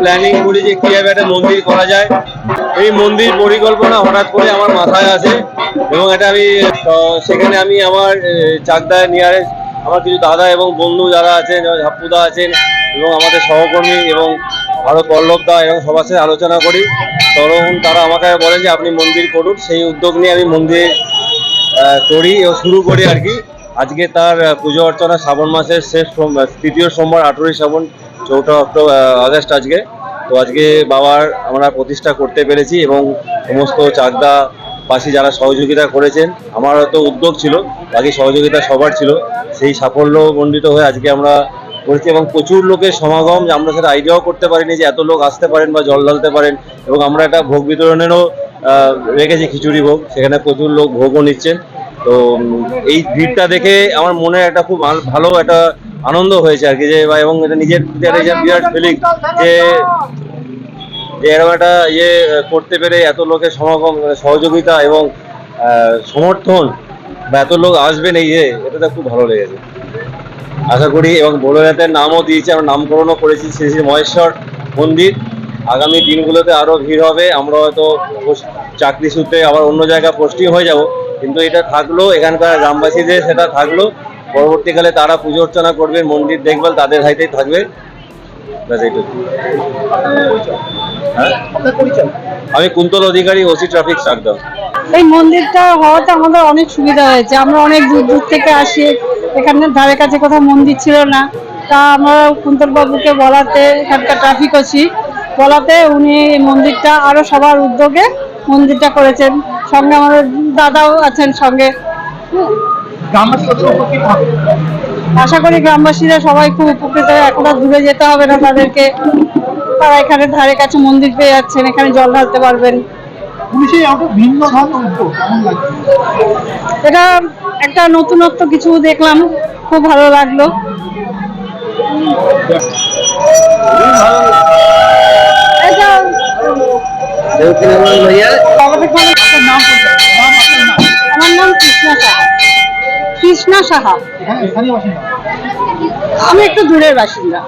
Planning করি যে কীভাবে একটা মন্দির করা যায়। এই মন্দির পরিকল্পনা হঠাৎ করে আমার মাথায় আছে এবং এটা আমি সেখানে আমি আমার চাকদায় নিয়ারেস্ট আমার কিছু দাদা এবং বন্ধু যারা আছেন ঝাপ্পুদা আছেন এবং আমাদের সহকর্মী এবং আরও পল্লবদা এবং সবার সাথে আলোচনা করি। তখন তারা আমাকে বলেন যে আপনি মন্দির করুন। সেই উদ্যোগ নিয়ে আমি মন্দির করি শুরু করি আর কি। আজকে তার পুজো অর্চনা শ্রাবণ মাসের শেষ তৃতীয় সোমবার আঠেরোই শ্রাবণ। চৌঠা অক্টোবর আগস্ট আজকে। তো আজকে বাবার আমরা প্রতিষ্ঠা করতে পেরেছি এবং সমস্ত চাকদা পাশি যারা সহযোগিতা করেছেন আমার তো উদ্যোগ ছিল, বাকি সহযোগিতা সবার ছিল। সেই সাফল্য মণ্ডিত হয়ে আজকে আমরা করেছি এবং প্রচুর লোকের সমাগম, যে আমরা সেটা আইডিয়াও করতে পারিনি যে এত লোক আসতে পারেন বা জল ঢালতে পারেন এবং আমরা একটা ভোগ বিতরণেরও রেখেছি খিচুড়ি ভোগ, সেখানে প্রচুর লোক ভোগও নিচ্ছেন। তো এই ভিড়টা দেখে আমার মনে একটা খুব ভাল- ভালো একটা আনন্দ হয়েছে আর কি যে বা এবং এটা নিজের বিরাট ফিলিং যে যে এরকম একটা ইয়ে করতে পেরে এত লোকের সমাগম মানে সহযোগিতা এবং সমর্থন বা এত লোক আসবেন এই ইয়ে এটাতে খুব ভালো লেগেছে। আশা করি এবং ভোলেনাথের নামও দিয়েছি আমরা নামকরণও করেছি শ্রী শ্রী মহেশ্বর মন্দির। আগামী দিনগুলোতে আরও ভিড় হবে আমরা হয়তো চাকরি সূত্রে আবার অন্য জায়গায় পোস্টিং হয়ে যাব কিন্তু এটা থাকল এখানকার গ্রামবাসীদের সেটা থাকল। পরবর্তীকালে তারা পুজো অর্চনা করবে, মন্দির দেখভাল তাদের হাইতেই থাকবে। হ্যাঁ? আমি কুন্তল অধিকারী ওসি ট্রাফিক চাকদা এই মন্দিরটা হওয়াতে আমাদের অনেক সুবিধা হয়েছে। আমরা অনেক দূর দূর থেকে আসি। এখানে ধারে কাছে কোথাও মন্দির ছিল না। তা আমরা কুন্তল বাবুকে বলাতে এখানকার ট্রাফিক আছি বলাতে উনি মন্দিরটা আরও সবার উদ্যোগে মন্দিরটা করেছেন। সঙ্গে আমাদের দাদাও আছেন সঙ্গে। আশা করি গ্রামবাসীরা সবাই খুব উপকৃত হবে এখন আর দূরে যেতে হবে না তাদেরকে। তারা এখানে ধারে কাছে মন্দির পেয়ে যাচ্ছেন এখানে জল ঢালতে পারবেন। পুলিশের একটা ভিন্ন ধরনের উদ্যোগ কেমন লাগে এটা একটা নতুনত্ব কিছু দেখলাম খুব ভালো লাগল। এটা আমাদের আমার নাম কৃষ্ণা সাহা। কৃষ্ণা সাহা। আমি একটু দূরের বাসিন্দা।